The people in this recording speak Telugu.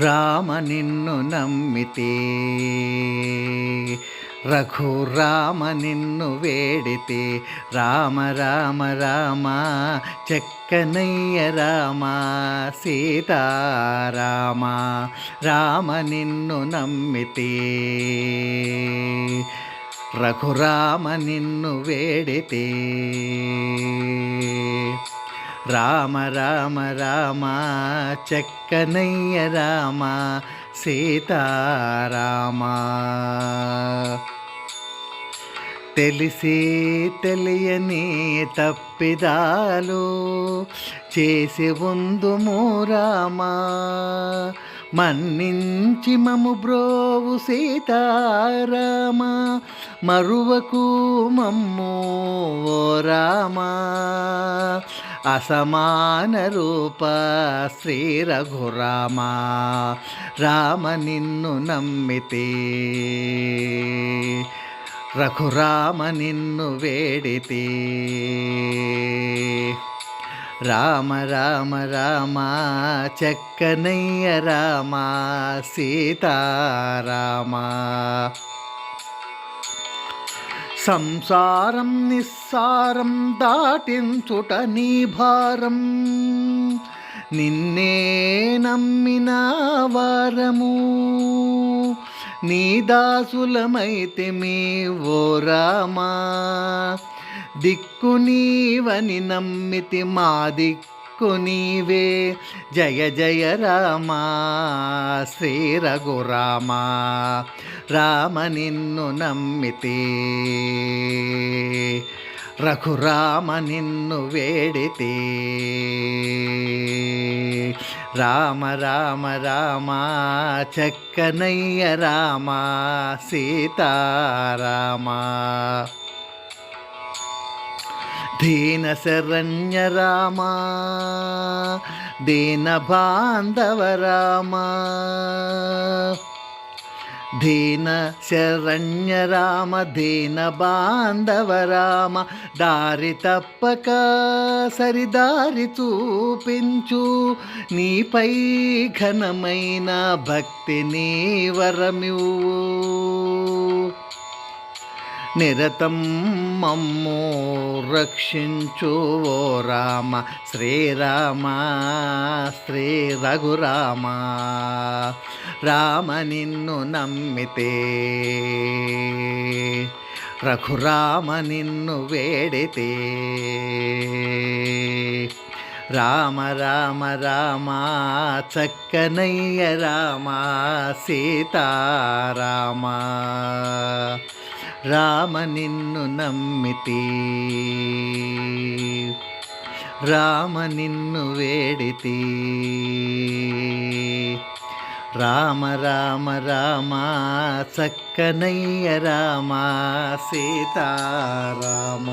రామ నిన్ను నమ్మితే రఘురామ నిన్ను వేడితే రామ రామ రామ చెక్కనయ్య రామ సీతారామ రామ నిన్ను నమ్మితే రఘురామ నిన్ను వేడితే. రామ రామ రామ చెక్కనయ్య రామ సీతారామ తెలిసి తెలియని తప్పిదాలు చేసి ఉందుము రామా. మన్నించి మము బ్రోవు సీతారామ మరువకు మమ్ము ఓ రామా. అసమాన రూప శ్రీ రఘురామ రామ నిన్ను నమ్మితే. రఘురామ నిన్ను వేడితే. రామ రామ రామ చక్కనయ్య రామ సీతారామ. సంసారం నిస్సారం దాటించుట నీ భారం. నిన్నే నమ్మిన వారము నీ దాసులమైతే మీ ఓ రామా. దిక్కు నీవని నమ్మితి మా దిక్కు నీవే. జయ జయ రామ శ్రీ రఘురామ రామ నిన్ను నమ్మితే. రఘురామ నిన్ను వేడితే. రామ రామ రామ చక్కనయ్య రామ సీతారామ. దీన శరణ్య రామ దీన బాంధవ రామ దీన శరణ్య రామ దీన బాంధవ రామ దారి తప్పక సరిదారి చూపించు నీపై ఘనమైన భక్తిని వరమివు నిరతం మమ్ము రక్షించు ఓ రామ. శ్రీరామ శ్రీ రఘురామ. రామ నిన్ను నమ్మితే. రఘురామ నిన్ను వేడితే. రామ రామ రామ చక్కనయ్య రామ సీతారామ. రామ నిన్ను నమ్మితే రామ నిన్ను వేడితే రామ రామ రామ చక్కనయ్య రామ సీతారామ.